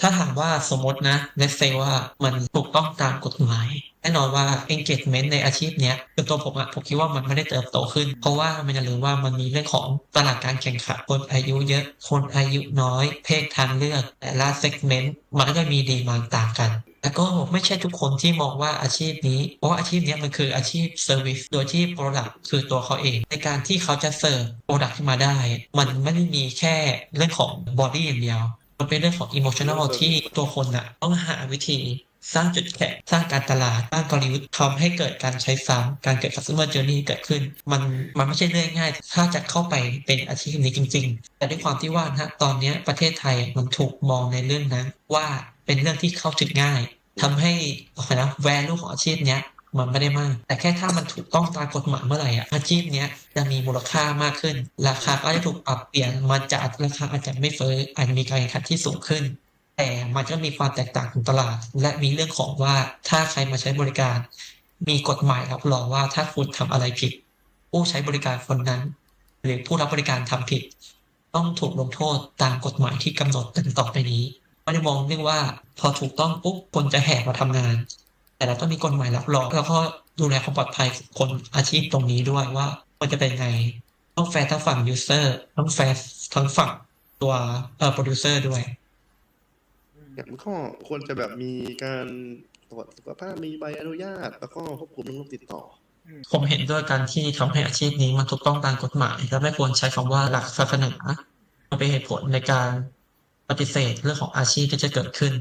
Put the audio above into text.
ถ้าถามว่าสมมตินะเลสเซว่ามันถูกต้องตามกฎหมายแน่นอนว่า engagement ในอาชีพเนี้ยคือตัวผมอะผมคิดว่ามันไม่ได้เติบโตขึ้น เพราะว่ามันอย่าลืมว่ามันมีเรื่องของตลาดการแข่งขันคนอายุเยอะ คนอายุน้อย เพศทางเลือกแต่ละ segment มันก็จะมีดีมาต่างกันแล้วก็ไม่ใช่ทุกคนที่มองว่าอาชีพนี้ เพราะาอาชีพนี้มันคืออาชีพเซอร์วิสโดยที่ product คือตัวเขาเอง ในการที่เขาจะเสิร์ฟ product ขึ้นมาได้ มันไม่ได้มีแค่เรื่องของ body อย่างเดียว มันเป็นเรื่องของ emotional ที่ตัวคนน่ะต้องหาวิธีสร้างจุดแข็งสร้างการตลาด สร้างกลยุทธ์ทำให้เกิดการใช้ซ้ำการเกิด customer journey เกิดขึ้น มันมันไม่ใช่เรื่องง่าย ถ้าจะเข้าไปเป็นอาชีพนี้จริง ๆ แต่ด้วยความที่ว่านะตอนเนี้ยประเทศไทยมันถูกมองในเรื่องนั้นว่าเป็นเรื่องที่เข้าถึงง่ายทำให้อะไรนะ value ของอาชีพเนี้ย มันไม่ได้มาก แต่แค่ถ้ามันถูกต้องตามกฎหมายเมื่อไหร่อะอาชีพเนี้ยจะมีมูลค่ามากขึ้น ราคาก็จะถูกปรับเปลี่ยนมันจะราคาอาจจะไม่เฟ้ออาจจะมีการแข่งขันที่สูงขึ้น แต่มันก็มีความแตกต่างของตลาด และมีเรื่องของว่าถ้าใครมาใช้บริการ มีกฎหมายรับรองว่าถ้าคุณทำอะไรผิด ผู้ใช้บริการคนนั้น หรือผู้รับบริการทำผิด ต้องถูกลงโทษตามกฎหมายที่กำหนดดังต่อไปนี้ไม่ได้มองเรื่องว่าพอถูกต้องปุ๊บคนจะแห่มาทำงาน แต่เราต้องมีกฎหมายรับรองแล้วก็ดูแลความปลอดภัยของคนอาชีพตรงนี้ด้วยว่ามันจะเป็นไงต้องแฟร์ทั้งฝั่งยูเซอร์ต้องแฟร์ทั้งฝั่งตัวเอ่อโปรดิวเซอร์ด้วยมันก็ควรจะแบบมีการตรวจสุขภาพมีใบอนุญาต แล้วก็ควบคุมเรื่องโรคติดต่อ ผมเห็นด้วยการที่ทำให้อาชีพนี้มันถูกต้องตามกฎหมาย และไม่ควรใช้คำว่าหลักศาสนามันเป็นเหตุผลในการปฏิเสธเรื่องของอาชีพที่จะเกิดขึ้น